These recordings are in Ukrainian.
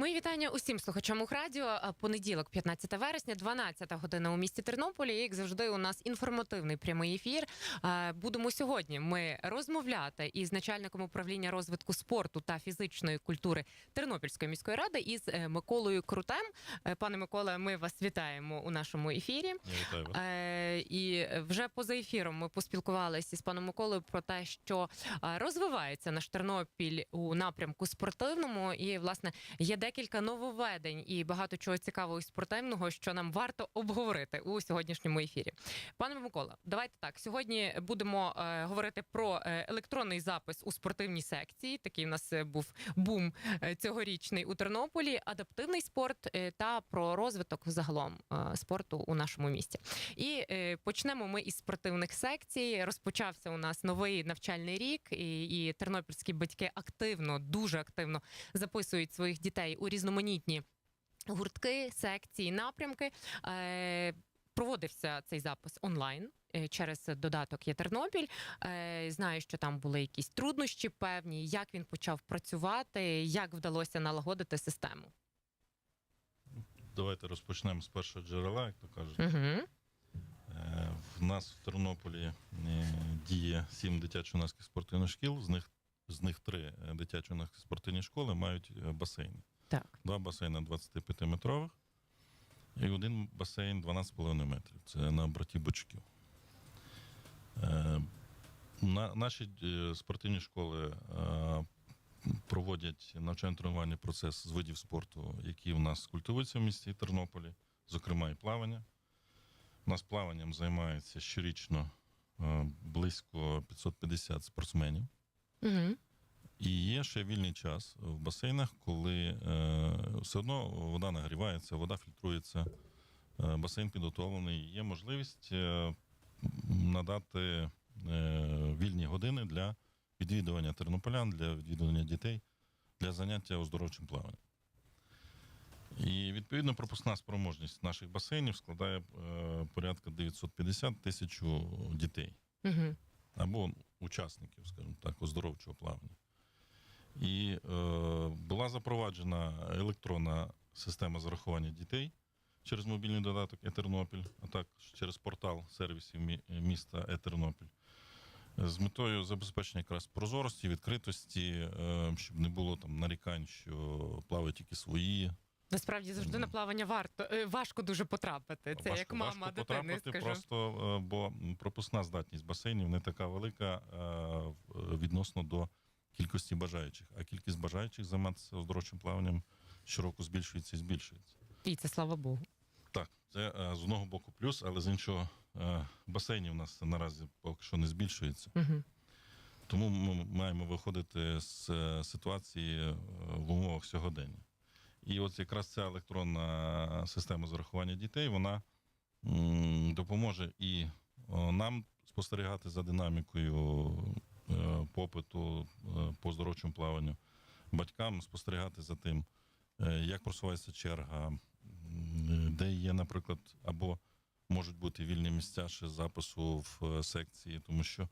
Мої вітання усім слухачам Ухрадіо. Понеділок, 15 вересня, 12 година у місті Тернополі. Як завжди, у нас інформативний прямий ефір. Будемо сьогодні ми розмовляти із начальником управління розвитку спорту та фізичної культури Тернопільської міської ради із е, Миколою Крутем. Е, Пане Миколе, ми вас вітаємо у нашому ефірі. Вітаю вас. Е, і вже поза ефіром ми поспілкувалися з паном Миколою про те, що розвивається наш Тернопіль у напрямку спортивному, і власне є декілька нововведень і багато чого цікавого і спортивного, що нам варто обговорити у сьогоднішньому ефірі. Пане Микола, давайте так. Сьогодні будемо е, говорити про е, електронний запис у спортивній секції. Такий у нас е, був бум е, цьогорічний у Тернополі, адаптивний спорт та про розвиток загалом спорту у нашому місті. І е, почнемо ми із спортивних секцій. Розпочався у нас новий навчальний рік, і, і тернопільські батьки активно, дуже активно записують своїх дітей у різноманітні гуртки, секції, напрямки. Е, Проводився цей запис онлайн. е, Через додаток є Тернопіль. Е, Знаю, що там були якісь труднощі певні, як він почав працювати, як вдалося налагодити систему. Давайте розпочнемо з першого джерела, як то кажуть. Угу. В нас в Тернополі діє сім дитячо-юнацьких спортивних шкіл, з них, з них три дитячо-юнацькі спортивні школи мають басейни. Так. Два басейни 25-метрових і один басейн 12,5 метрів. Це на браті Бочків. Е, На, наші е, спортивні школи е, проводять навчально-тренувальний процес з видів спорту, які в нас культивуються в місті Тернополі, зокрема і плавання. У нас плаванням займається щорічно близько 550 спортсменів. Угу. І є ще вільний час в басейнах, коли е, все одно вода нагрівається, вода фільтрується, е, басейн підготовлений. Є можливість е, надати е, вільні години для відвідування тернополян, для відвідування дітей, для заняття оздоровчим плаванням. І відповідно пропускна спроможність наших басейнів складає е, порядка 950 тисяч дітей Угу. або учасників, скажімо так, оздоровчого плавання. І е, була запроваджена електронна система зарахування дітей через мобільний додаток Етернопіль, а також через портал сервісів міста Етернопіль. З метою забезпечення якраз прозорості, відкритості, е, щоб не було там нарікань, що плавають тільки свої. Насправді завжди на плавання варто е, важко дуже потрапити. Це Важко- як мама важко дитини, потрапити скажу. просто, е, бо пропускна здатність басейнів не така велика відносно до кількості бажаючих. А кількість бажаючих займатися оздоровчим плаванням щороку збільшується і збільшується. І це слава Богу. Так, це е, з одного боку плюс, але з іншого е, басейнів у нас наразі поки що не збільшується. Угу. Тому ми маємо виходити з е, ситуації в умовах сьогодення. І от якраз ця електронна система зарахування дітей, вона допоможе і нам спостерігати за динамікою попиту е, по здоровчому плаванню, батькам спостерігати за тим, е, як просувається черга, де є, наприклад, або можуть бути вільні місця ще запису в е, секції, тому що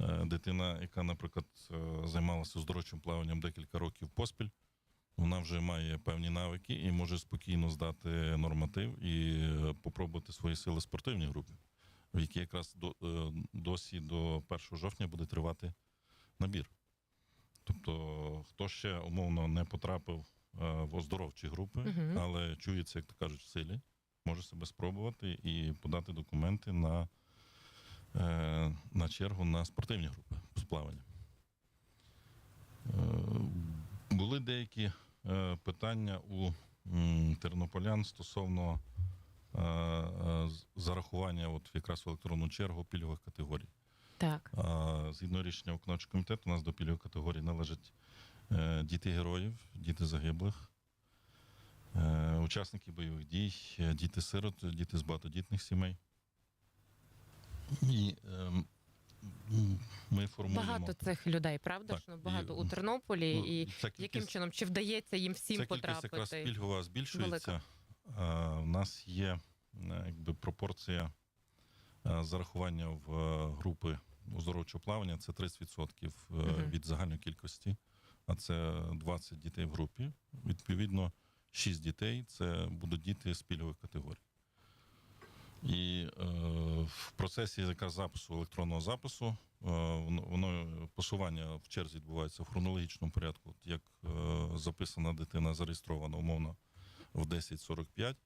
е, дитина, яка, наприклад, е, займалася оздоровчим плаванням декілька років поспіль, вона вже має певні навики і може спокійно здати норматив і е, попробувати свої сили в спортивній групі, в якій якраз до, е, досі до 1 жовтня буде тривати набір. Тобто, хто ще умовно не потрапив е, в оздоровчі групи, Мгм. але чується, як то кажуть, в силі, може себе спробувати і подати документи на, е, на чергу на спортивні групи з плавання. Були деякі питання у тернополян стосовно зарахування от якраз в електронну чергу пільгових категорій. Так. Згідно рішення виконавчого комітету, у нас до пільгової категорії належать е, діти героїв, діти загиблих, е, учасники бойових дій, е, діти сирот, діти з багатодітних сімей. І ем, ми формуємо. Багато цих людей, правда Так, ж? Ну, багато і, у Тернополі, ну, і кількість- яким чином чи вдається їм всім Ця кількість якраз потрапити? пільгова збільшується. А, У нас є е, якби, пропорція е, зарахування в е, групи оздоровчого плавання це 30% е, від загальної кількості а це 20 дітей в групі. Відповідно, 6 дітей це будуть діти з пільгових категорій. І е, в процесі якраз запису електронного запису е, воно, посування в черзі відбувається в хронологічному порядку. Як е, записана дитина зареєстрована умовно в 10.45,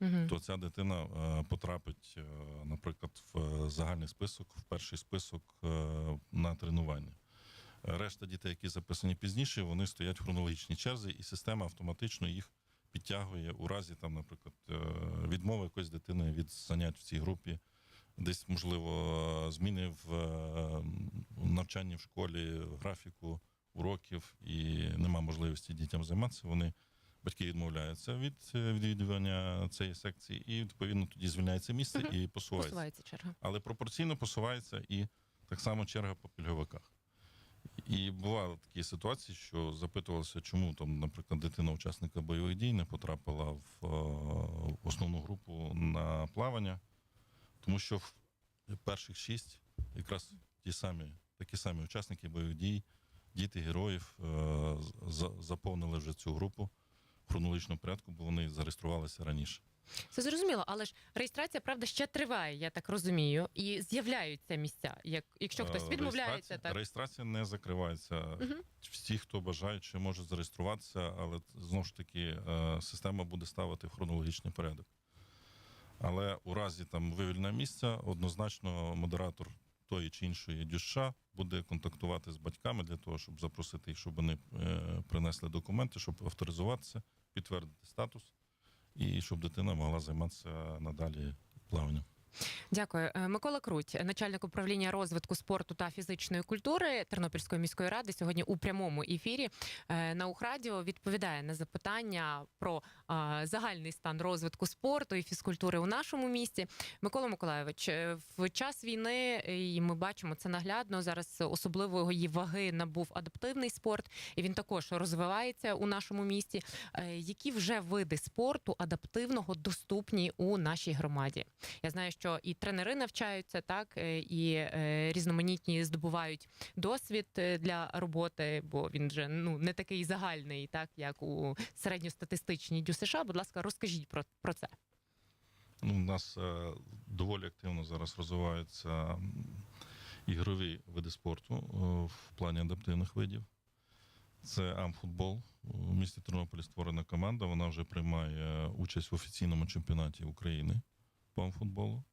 Мгм. то ця дитина е, потрапить, е, наприклад, в е, загальний список, в перший список е, на тренування. Решта дітей, які записані пізніше, вони стоять в хронологічній черзі, і система автоматично їх підтягує у разі, там, наприклад, е, відмови якоїсь дитини від занять в цій групі, десь, можливо, зміни в е, навчанні в школі, графіку уроків, і нема можливості дітям займатися. Вони батьки відмовляються від е, відвідування цієї секції, і відповідно тоді звільняється місце Мгм. і посувається. Посувається черга. Але пропорційно посувається і так само черга по пільговиках. І бували такі ситуації, що запитувалося, чому там, наприклад, дитина учасника бойових дій не потрапила в е, основну групу на плавання, тому що в перших шість якраз ті самі, такі самі учасники бойових дій, діти героїв е, заповнили вже цю групу в хронологічному порядку, бо вони зареєструвалися раніше. Це зрозуміло, але ж реєстрація, правда, ще триває, я так розумію, і з'являються місця. Як якщо хтось Е, відмовляється, реєстрація, так реєстрація не закривається. Мгм. Всі, хто бажають, ще можуть зареєструватися, але знову ж таки е, система буде ставити в хронологічний порядок. Але у разі там вивільнення місця однозначно модератор тої чи іншої дюша буде контактувати з батьками для того, щоб запросити їх, щоб вони е, принесли документи, щоб авторизуватися, підтвердити статус, і щоб дитина могла займатися надалі плаванням. Дякую, Е, Микола Круть, начальник управління розвитку спорту та фізичної культури Тернопільської міської ради, сьогодні у прямому ефірі е, на Ухрадіо відповідає на запитання про е, загальний стан розвитку спорту і фізкультури у нашому місті. Микола Миколайович, в час війни і ми бачимо це наглядно. Зараз особливої ваги набув адаптивний спорт, і він також розвивається у нашому місті. Які вже види спорту адаптивного доступні у нашій громаді? Я знаю, що і тренери навчаються, так е, і е, різноманітні здобувають досвід е, для роботи, бо він вже ну не такий загальний, так як у середньостатистичній ДЮСШ. Будь ласка, розкажіть про, про це. Ну, у нас е, доволі активно зараз розвиваються ігрові види спорту е, в плані адаптивних видів. Це амфутбол. У місті Тернополі створена команда. Вона вже приймає участь в офіційному чемпіонаті України по амфутболу.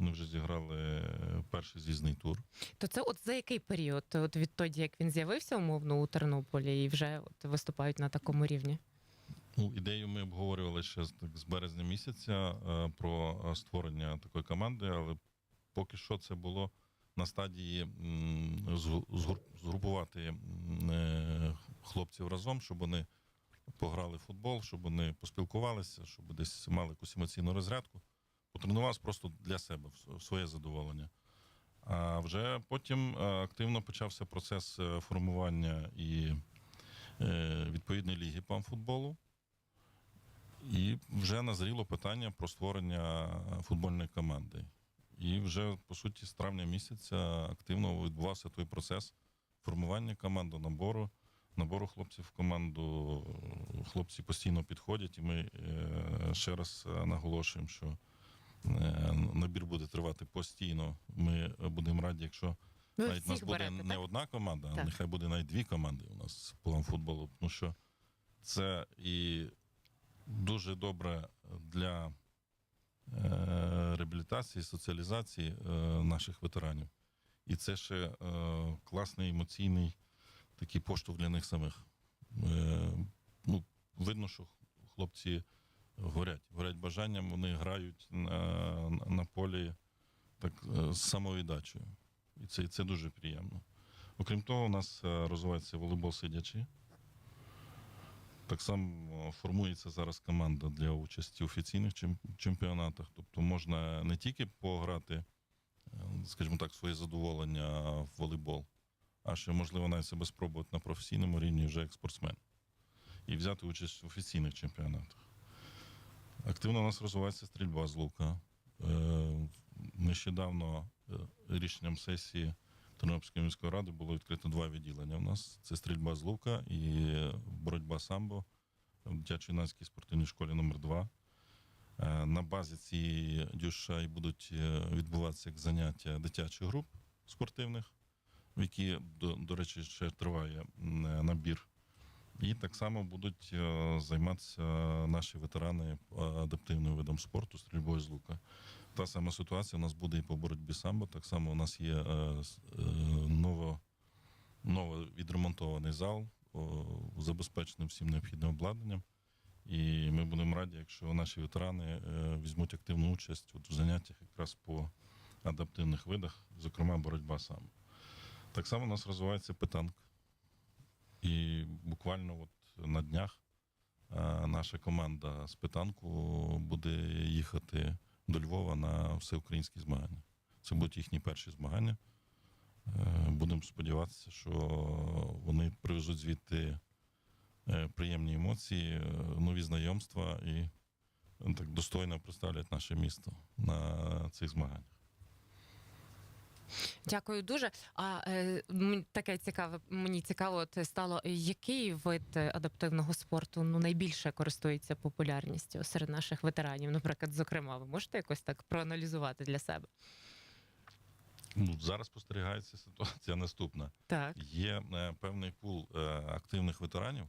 Вони вже зіграли е, перший з'їзний тур. То це от за який період? От відтоді, як він з'явився умовно у Тернополі, і вже от виступають на такому рівні. Ну, ідею ми обговорювали ще так, з березня місяця е, про е, створення такої команди, але поки що це було на стадії згрупувати хлопців разом, щоб вони пограли в футбол, щоб вони поспілкувалися, щоб десь мали якусь емоційну розрядку. Потренувався просто для себе в своє задоволення. А вже потім е, активно почався процес е, формування і е, відповідної ліги по амфутболу. І вже назріло питання про створення футбольної команди. І вже, по суті, з травня місяця активно відбувався той процес формування команди, набору, набору хлопців в команду. Хлопці постійно підходять, і ми ще раз наголошуємо, що набір буде тривати постійно. Ми будемо раді, якщо Ви навіть нас буде берете, не так? одна команда, а нехай буде навіть дві команди у нас по футболу. Тому що це і дуже добре для е, реабілітації, соціалізації е, наших ветеранів. І це ще е, класний емоційний такий поштовх для них самих. Е, ну, видно, що хлопці горять, горять бажанням, вони грають на, на полі так, е, з самовіддачею. І це, це дуже приємно. Окрім того, у нас е, розвивається волейбол сидячий. Так само е, формується зараз команда для участі в офіційних чемпіонатах. Тобто можна не тільки пограти, скажімо так, своє задоволення в волейбол, а ще можливо навіть себе спробувати на професійному рівні вже як спортсмен і взяти участь в офіційних чемпіонатах. Активно у нас розвивається стрільба з лука. Е, Нещодавно е, рішенням сесії Тернопільської міської ради було відкрито два відділення. У нас це стрільба з лука і боротьба самбо в дитячо-юнацькій спортивній школі номер 2 Е, На базі цієї дюша і будуть відбуватися як заняття дитячих груп спортивних, в які, до, до речі, ще триває набір. І так само будуть е, займатися наші ветерани е, адаптивним видом спорту, стрільбою з лука. Та сама ситуація у нас буде і по боротьбі самбо. Так само у нас є е, ново, ново відремонтований зал, забезпечений всім необхідним обладнанням. І ми будемо раді, якщо наші ветерани візьмуть активну участь в заняттях якраз по адаптивних видах, зокрема боротьба самбо. Так само у нас розвивається питанк. І буквально от на днях е, наша команда з питанку буде їхати до Львова на всеукраїнські змагання. Це будуть їхні перші змагання. Е, Будемо сподіватися, що вони привезуть звідти е, приємні емоції, нові знайомства і е, так достойно представлять наше місто на цих змаганнях. Дякую дуже. А е, таке цікаве, мені цікаво, от стало, який вид е, адаптивного спорту ну найбільше користується популярністю серед наших ветеранів? Наприклад, зокрема, ви можете якось так проаналізувати для себе? Ну, зараз спостерігається ситуація наступна. Так. Є е, певний пул е, активних ветеранів,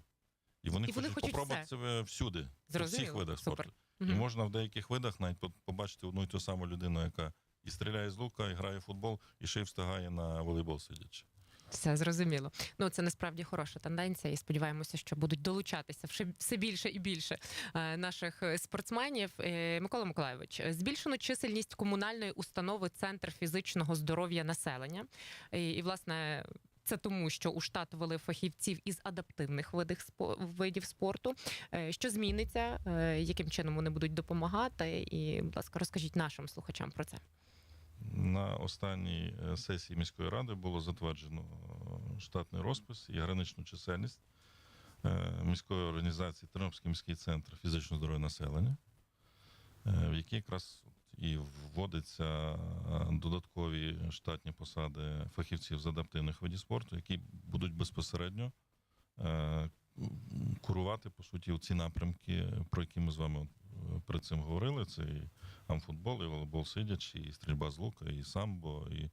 і вони І вони хочуть попробувати себе всюди, у всіх видах Супер. спорту. І можна в деяких видах навіть побачити одну і ту саму людину, яка і стріляє з лука, і грає в футбол, і ще й встигає на волейбол сидячи. Все зрозуміло. Ну це насправді хороша тенденція, і сподіваємося, що будуть долучатися все- більше і більше е, наших е, спортсменів. Е, Микола Миколайович, е, збільшено чисельність комунальної установи Центр фізичного здоров'я населення. І, і власне. Це тому, що у штат ввели фахівців із адаптивних видів видів спорту. Що зміниться, яким чином вони будуть допомагати? І, будь ласка, розкажіть нашим слухачам про це. На останній е, сесії міської ради було затверджено е, штатний розпис і граничну чисельність е, міської організації Тернопільський міський центр фізичного здоров'я населення, в який якраз і вводиться додаткові штатні посади фахівців з адаптивних видів спорту, які будуть безпосередньо курувати по суті ці напрямки, про які ми з вами перед цим говорили. Це і амфутбол, і волейбол сидячий, і стрільба з лука, і самбо, і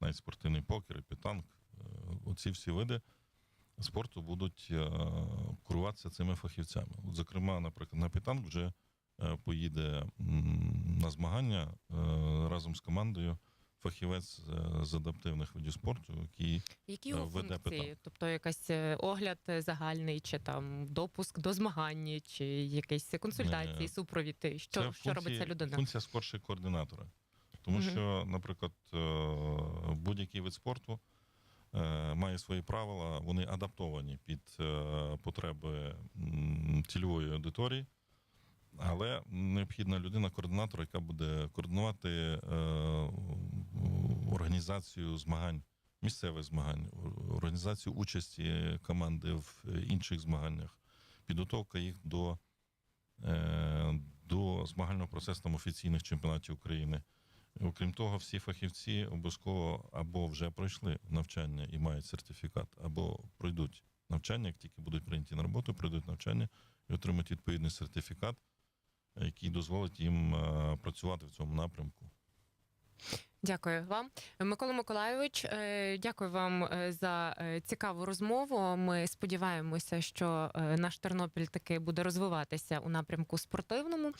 навіть спортивний покер, і пітанк. Е, Оці всі види спорту будуть е, куруватися цими фахівцями. Зокрема, наприклад, на пітанк вже е, поїде на змагання разом з командою фахівець е, з адаптивних видів спорту, який Які Е, його веде функції? питання. Тобто якась е, огляд е, загальний, чи там допуск до змагання, чи якісь консультації, Е, супровід? Що, Це що робить ця людина? Функція скорше координатора. Тому Мгм. що, наприклад, е, будь-який вид спорту е, має свої правила, вони адаптовані під е, потреби цільової аудиторії. Але необхідна людина координатор, яка буде координувати е, організацію змагань, місцевих змагань, організацію участі команди в інших змаганнях, підготовка їх до е, до змагального процесу там, офіційних чемпіонатів України. Окрім того, всі фахівці обов'язково або вже пройшли навчання і мають сертифікат, або пройдуть навчання, як тільки будуть прийняті на роботу, пройдуть навчання і отримають відповідний сертифікат, який дозволить їм е, працювати в цьому напрямку. Дякую вам, Микола Миколайович. е, Дякую вам е, за цікаву розмову. Ми сподіваємося, що наш Тернопіль таки буде розвиватися у напрямку спортивному.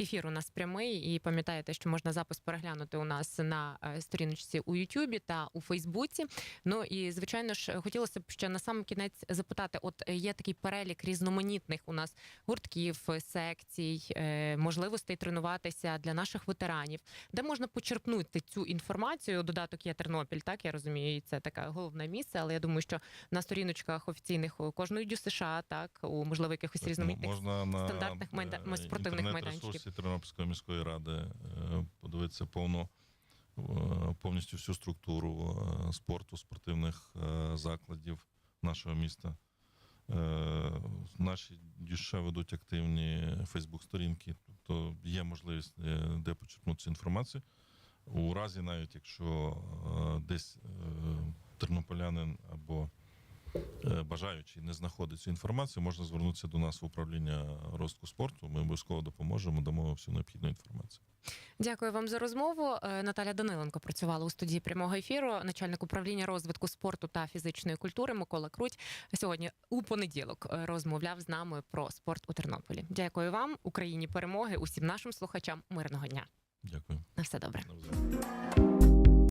Ефір у нас прямий, і пам'ятаєте, що можна запис переглянути у нас на е, сторіночці у Ютубі та у Фейсбуці. Ну і звичайно ж, хотілося б ще на сам кінець запитати: от е, є такий перелік різноманітних у нас гуртків, секцій, е, можливостей тренуватися для наших ветеранів, де можна почерпнути цю інформацію. Додаток є Тернопіль, так я розумію, і це таке головне місце. Але я думаю, що на сторіночках офіційних кожної дю США, так у можливо якихось різноманітних можна на стандартних майда- е, спортивних інтернет-ресурсі майданчиків. Тернопільської міської ради е, подивитися повну е, повністю всю структуру е, спорту, спортивних закладів нашого міста. Наші дюша ведуть активні Фейсбук-сторінки, тобто є можливість де почерпнути цю інформацію. У разі, навіть якщо десь тернополянин або бажаючий не знаходить цю інформацію, можна звернутися до нас в управління розвитку спорту. Ми обов'язково допоможемо, дамо всю необхідну інформацію. Дякую вам за розмову. Е, Наталя Даниленко працювала у студії прямого ефіру. Начальник управління розвитку спорту та фізичної культури Микола Круть сьогодні у понеділок е, розмовляв з нами про спорт у Тернополі. Дякую вам, Україні перемоги, усім нашим слухачам. Мирного дня. Дякую. На все добре.